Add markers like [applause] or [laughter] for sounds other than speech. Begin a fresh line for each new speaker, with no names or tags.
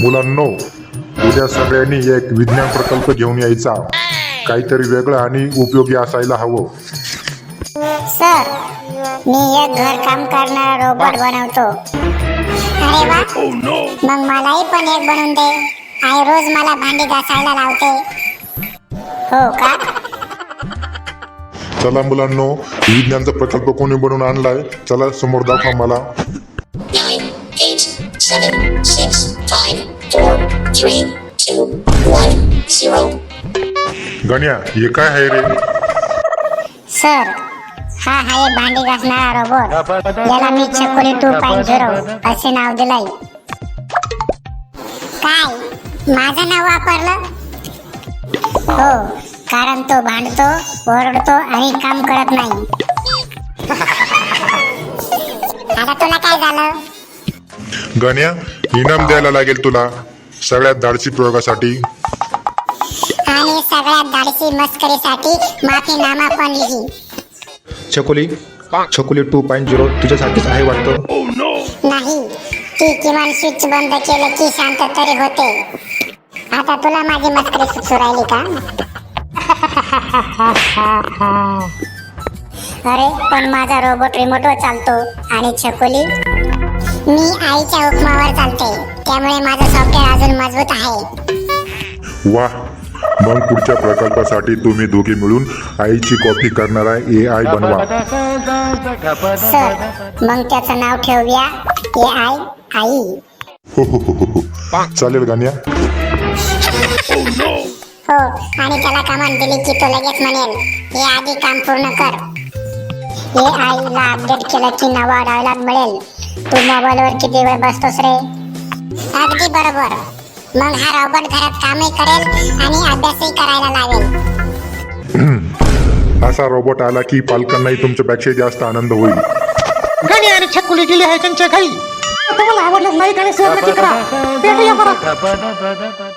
मुलांनो उद्या सगळ्यांनी एक विज्ञान प्रकल्प घेऊन यायचा. काहीतरी वेगळं आणि उपयोगी असायला हवं.
सर मी एक घर काम करणारा रोबोट बनवतो. अरे वा. मग मलाही पण एक बनवून दे. आई रोज मला भांडी घासायला लावते. हो का?
चला मुलांनो विज्ञानचा प्रकल्प कोणी बनवून आणलाय? चला समोर दाखवा मला.
Seven, six, five, four, three, two, one, zero.
गण्या हे काय आहे रे?
सर हा आहे भांडी घासणारा रोबोट याला मी चकोली टू पॉईंट झिरो असे नाव दिलंय. काय? माझं नाव वापरलं? हो कारण तो भांडतो ओरडतो आणि काम करत नाही. [laughs] आता तुला काय झालं?
गण्या इनाम द्यायला लागेल तुला. सगळ्यात धाडसी प्रयोगासाठी.
आणि सगळ्यात धाडसी मस्करीसाठी माफीनामा पण लिही
Chhakuli Chhakuli two point zero तुझ्यासाठीच आहे वाटतं?
नाही. ती किमान स्विच बंद केलं की शांत तरी होते. आता तुला माझी मस्करी सुचू राहिली का? [laughs] अरे पण माझा रोबोट रिमोटवर चालतो. आणि छकोली? मी आईच्या हुकमावर चालते. त्यामुळे माझं सॉफ्टवेअर अजून मजबूत आहे.
वा मग पुढच्या प्रकल्पासाठी तुम्ही दोघे मिळून आईची कॉपी करणारा ए आय बनवा.
सर मग त्याचं नाव ठेवूया ए आय आई.
हो हो हो चालेल गण्या.
हो आणि त्याला कमांड दिली की तो लगेच म्हणेल हे आधी काम पूर्ण कर. हे आईला अपडेट केलं की नवा डायलॉग मिळेल. तू मोबाईलवर किती वेळ बसतोस रे? अगदी बरोबर. मग हा रोबोट घरात कामही करेल आणि अभ्यासही करायला लागेल. [clears throat]
असा रोबोट आला की पालकांनाही तुमच्यापेक्षा जास्त आनंद होईल.
गाणी आणि छकुली गेली आहे त्यांच्या घरी. तुम्हाला आवडलं शेअर नक्की करा. [laughs] भेटूया परत [laughs]